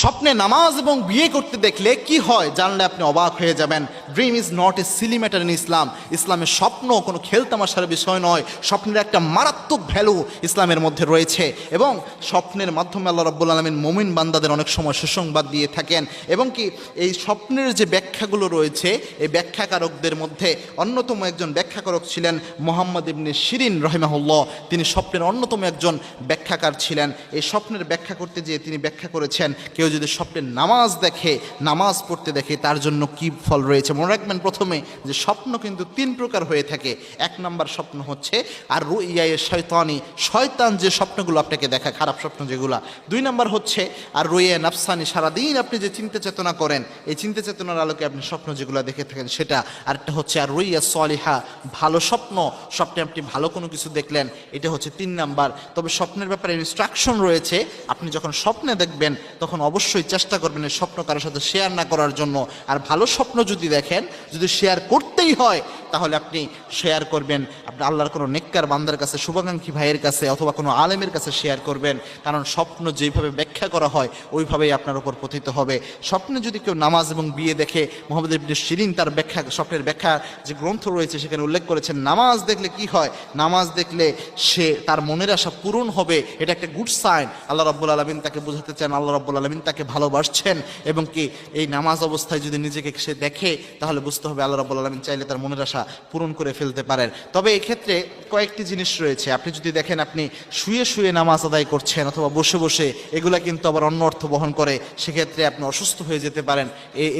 স্বপ্নে নামাজ এবং বিয়ে করতে দেখলে কি হয় জানলে আপনি অবাক হয়ে যাবেন। Dream is not a silly matter in Islam ইসলামের স্বপ্ন কোনো খেলতামাশার বিষয় নয়। স্বপ্নের একটা মারাত্মক ভ্যালু ইসলামের মধ্যে রয়েছে এবং স্বপ্নের মাধ্যমে আল্লাহ রব্বুল আলমিন মমিন বান্দাদের অনেক সময় সুসংবাদ দিয়ে থাকেন এবং কি এই স্বপ্নের যে ব্যাখ্যাগুলো রয়েছে, এই ব্যাখ্যাকারকদের মধ্যে অন্যতম একজন ব্যাখ্যাকারক ছিলেন মোহাম্মদ ইবনে শিরিন রহিমাহুল্লাহ। তিনি স্বপ্নের অন্যতম একজন ব্যাখ্যাকার ছিলেন। এই স্বপ্নের ব্যাখ্যা করতে গিয়ে তিনি ব্যাখ্যা করেছেন, কেউ যদি স্বপ্নের নামাজ দেখে, নামাজ পড়তে দেখে তার জন্য কি ফল রয়েছে? মনে রাখবেন প্রথমে যে স্বপ্ন কিন্তু তিন প্রকার হয়ে থাকে। এক নম্বর স্বপ্ন হচ্ছে, আর রুইয়ায় শয়তানি শয়তান যে স্বপ্নগুলো আপনাকে দেখা খারাপ স্বপ্ন যেগুলো। দুই নম্বর হচ্ছে, আর রুইয়া নাফসানি সারাদিন আপনি যে চিন্তা চেতনা করেন, এই চিন্তা চেতনার আলোকে আপনি স্বপ্ন যেগুলো দেখে থাকেন সেটা। আরেকটা হচ্ছে, আর রুইয়া সলিহা ভালো স্বপ্ন, স্বপ্নে আপনি ভালো কোনো কিছু দেখলেন, এটা হচ্ছে তিন নাম্বার। তবে স্বপ্নের ব্যাপারে ইনস্ট্রাকশন রয়েছে, আপনি যখন স্বপ্নে দেখবেন, তখন অবশ্যই চেষ্টা করবেন এই স্বপ্ন কারোর সাথে শেয়ার না করার জন্য। আর ভালো স্বপ্ন যদি দেখেন, যদি শেয়ার করতেই হয়, তাহলে আপনি শেয়ার করবেন। আপনি আল্লাহর কোনো নেককার বান্দার কাছে, শুভাকাঙ্ক্ষী ভাইয়ের কাছে অথবা কোনো আলেমের কাছে শেয়ার করবেন। কারণ স্বপ্ন যেভাবে ব্যাখ্যা করা হয়, ওইভাবেই আপনার উপর পতিত হবে। স্বপ্নে যদি কেউ নামাজ এবং বিয়ে দেখে, মোহাম্মদ ইবনে শিরিন তার ব্যাখ্যা, স্বপ্নের ব্যাখ্যা যে গ্রন্থ রয়েছে, সেখানে উল্লেখ করেছেন, নামাজ দেখলে কি হয়? নামাজ দেখলে সে তার মনের আশা পূরণ হবে, এটা একটা গুড সাইন আল্লাহ রাব্বুল আলমিন তাকে বোঝাতে চান, আল্লাহ রাব্বুল আলমিন তাকে ভালোবাসছেন। এবং কি এই নামাজ অবস্থায় যদি নিজেকে সে দেখে, তাহলে বুঝতে হবে আল্লাহ রাব্বুল আলমিন চাইলে তার মনের আশা পূরণ করে ফেলতে পারেন। তবে এই ক্ষেত্রে কয়েকটি জিনিস রয়েছে। আপনি যদি দেখেন আপনি শুয়ে শুয়ে নামাজ আদায় করছেন অথবা বসে বসে এগুলা কিন্তু আবার অন্য অর্থ বহন করে, সেক্ষেত্রে আপনি অসুস্থ হয়ে যেতে পারেন।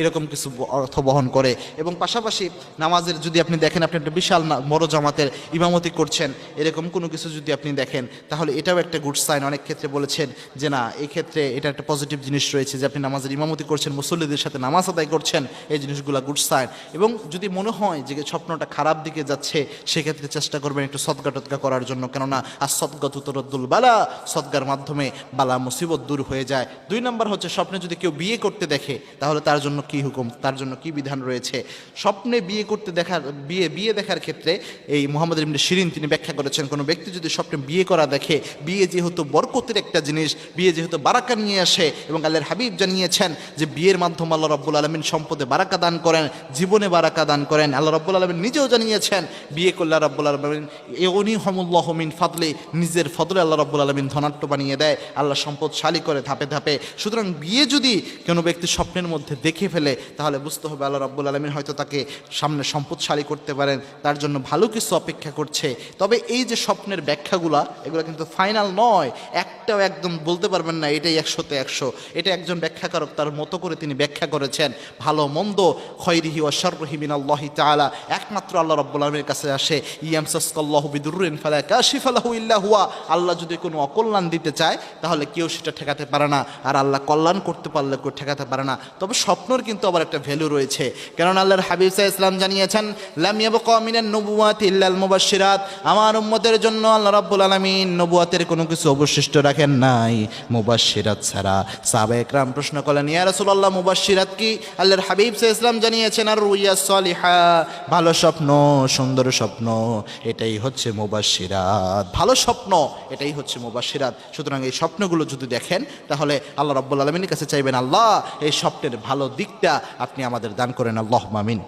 এরকম কিছু অর্থ বহন করে। এবং পাশাপাশি নামাজের যদি আপনি দেখেন, আপনি একটা বিশাল বড় জামাতের ইমামতি করছেন, এরকম কোনো কিছু যদি আপনি দেখেন, তাহলে এটাও একটা গুড সাইন অনেক ক্ষেত্রে বলেছেন যে, না, এই ক্ষেত্রে এটা একটা পজিটিভ জিনিস রয়েছে যে, আপনি নামাজের ইমামতি করছেন, মুসল্লিদের সাথে নামাজ আদায় করছেন, এই জিনিসগুলো গুড সাইন এবং যদি মনে হয় যে, স্বপ্নটা খারাপ দিকে যাচ্ছে, সেক্ষেত্রে চেষ্টা করবেন একটু সদগা টদগা করার জন্য। কেননা আর সদগা তুতরদ্দুল বালা, সদগার মাধ্যমে বালা মুসিবত দূর হয়ে যায়। দুই নম্বর হচ্ছে স্বপ্নে যদি কেউ বিয়ে করতে দেখে, তাহলে তার জন্য কি হুকুম, তার জন্য কি বিধান রয়েছে? স্বপ্নে বিয়ে করতে দেখার, বিয়ে বিয়ে দেখার ক্ষেত্রে এই মোহাম্মদ ইবনে শিরিন তিনি ব্যাখ্যা করেছেন, কোনো ব্যক্তি যদি স্বপ্নে বিয়ে করা দেখে, বিয়ে যেহেতু বরকতের একটা জিনিস, বিয়ে যেহেতু বারাকা নিয়ে আসে এবং আল্লাহর হাবিব জানিয়েছেন যে বিয়ের মাধ্যমে আল্লাহ রব্বুল আলমিন সম্পদে বারাকা দান করেন, জীবনে বারাকা দান করেন, আল্লাহ রব্বুল আলমিন নিজেও জানিয়েছেন, বিয়ে করলে রব্বুল আলমিন এউনি হমুল্লাহ মিন ফাদলে, নিজের ফদলে আল্লাহ রব্বুল আলমিন ধনাট্য বানিয়ে দেয়, আল্লাহ সম্পদশালী করে ধাপে ধাপে। সুতরাং বিয়ে যদি কোনো ব্যক্তি স্বপ্নের মধ্যে দেখে ফেলে, তাহলে বুঝতে হবে আল্লাহ রব্বুল আলমিন হয়তো তাকে সামনে সম্পদশালী করতে পারেন, তার জন্য ভালো কিছু অপেক্ষা করছে। তবে এই যে স্বপ্নের ব্যাখ্যাগুলা, এগুলো কিন্তু ফাইনাল নয়। একটাও একদম বলতে পারবেন না, এটাই একশোতে একশো। এটা একজন ব্যাখ্যাকারক তার মতো করে তিনি ব্যাখ্যা করেছেন, ভালো মন্দ খৈরিহি ও শর্রহি মিনাল্লাহি তাআলা। একমাত্র আল্লাহ রব্বুল আলমীর কাছে আসে, ইয়ামসাসকাল্লাহু বিদুররিন ফালা কাশিফালাহু ইল্লা হুয়া। আল্লাহ যদি কোনো অকল্যাণ দিতে চায়, তাহলে কেউ সেটা ঠেকাতে পারে না, আর আল্লাহ কল্যাণ করতে পারলে কেউ ঠেকাতে পারে না। তবে স্বপ্নর কিন্তু আবার একটা ভ্যালু রয়েছে। কারণ আল্লাহর হাবিব সাহা ইসলাম জানিয়েছেন, লাম কমিনের নবুয়াত ইল্লাল মুবাশশিরাত আমার উম্মতের জন্য আল্লাহ রাব্বুল আলামিন নবুয়াতের কোনো কিছু অবশিষ্ট রাখেন নাই, মুবাশশিরাত ছাড়া। সাহাবা একরাম প্রশ্ন করলেন, ইয়া রাসূলুল্লাহ, মুবাশশিরাত কি? আল্লাহর হাবিব সাহা ইসলাম জানিয়েছেন, আর রুইয়া সলিহা, ভালো স্বপ্ন, সুন্দর স্বপ্ন, এটাই হচ্ছে মুবাশশিরাত। ভালো স্বপ্ন, এটাই হচ্ছে মুবাশশিরাত। সুতরাং এই স্বপ্নগুলো যদি দেখেন তাহলে আল্লাহ রব্বুল আলমিনের কাছে চাইবেন, আল্লাহ, এই স্বপ্নের ভালো দিকটা আপনি আমাদের দান করেন আল্লাহ মামিন